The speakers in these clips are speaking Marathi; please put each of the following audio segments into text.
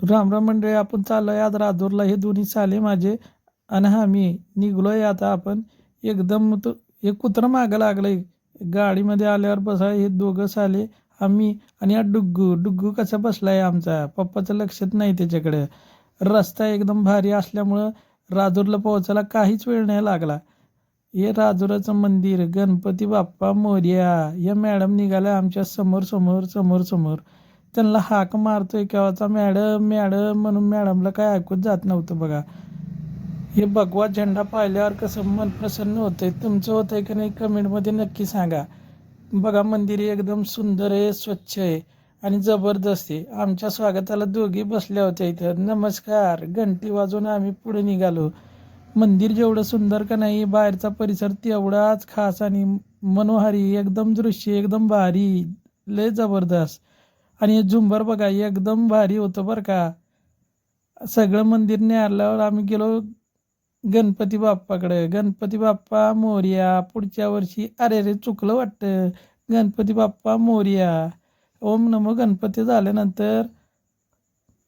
राम राम मंडळी आपण चाललोय आज राजूरला. हे दोन्ही साले माझे आणि हा मी निघलोय आता आपण. एकदम तो हे कुत्रं मागं लागलंय. गाडीमध्ये आल्यावर बसा हे दोघं साले आम्ही आणि हा डुग्गू. डुग्गू कसा बसलाय आमचा? पप्पाचं लक्षात नाही त्याच्याकडे. रस्ता एकदम भारी असल्यामुळं राजूरला पोहोचायला काहीच वेळ नाही लागला. हे राजुराचं मंदिर गणपती बाप्पा मोर्या या मॅडम निघाल्या आमच्यासमोर समोर समोर समोर. त्यांना हाक मारतोय केव्हाचा मॅडम मॅडम म्हणून मॅडमला काय ऐकूच जात नव्हतं बघा. हे भगवा झेंडा पाहिल्यावर कसं मन प्रसन्न होतंय. तुमचं होतंय की नाही कमेंटमध्ये नक्की सांगा. बघा मंदिर एकदम सुंदर आहे स्वच्छ आहे आणि जबरदस्त आहे. आमच्या स्वागताला दोघी बसल्या होत्या इथं. नमस्कार. घंटी वाजून आम्ही पुढे निघालो. मंदिर जेवढं सुंदर का नाही बाहेरचा परिसर तेवढाच खास आणि मनोहारी एकदम दृश्य एकदम भारी लय जबरदस्त. आणि झुंबर बघा एकदम भारी होतं बरं का. सगळं मंदिर न्यारल्यावर आम्ही गेलो गणपती बाप्पाकडे. गणपती बाप्पा मोर्या पुढच्या वर्षी अरे रे चुकलं वाटतं. गणपती बाप्पा मोर्या. ओम नमो गणपती झाल्यानंतर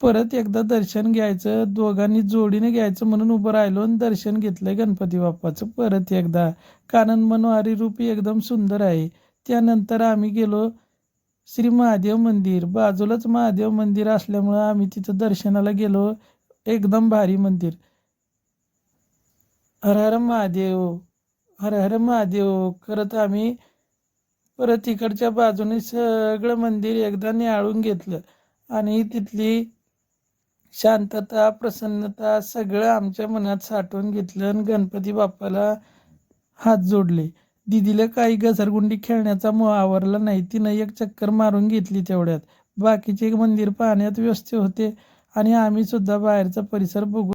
परत एकदा दर्शन घ्यायचं दोघांनी जोडीने घ्यायचं म्हणून उभं राहिलो आणि दर्शन घेतलं गणपती बाप्पाचं परत एकदा. कारण मनोहारी रूप एकदम सुंदर आहे. त्यानंतर आम्ही गेलो श्री महादेव मंदिर. बाजूलाच महादेव मंदिर असल्यामुळं आम्ही तिथं दर्शनाला गेलो. एकदम भारी मंदिर. हर हर महादेव हर हर महादेव. करत आम्ही परत इकडच्या बाजूने सगळं मंदिर एकदा न्याळून घेतलं. आणि तिथली शांतता प्रसन्नता सगळं आमच्या मनात साठवून घेतलं आणि गणपती बाप्पाला हात जोडले. दिदीला काही घसरगुंडी खेळण्याचा मोह आवरला नाही. तिनं एक चक्कर मारून घेतली तेवढ्यात. बाकीचे मंदिर पाहण्यात व्यस्त होते आणि आम्ही सुद्धा बाहेरचा परिसर बघू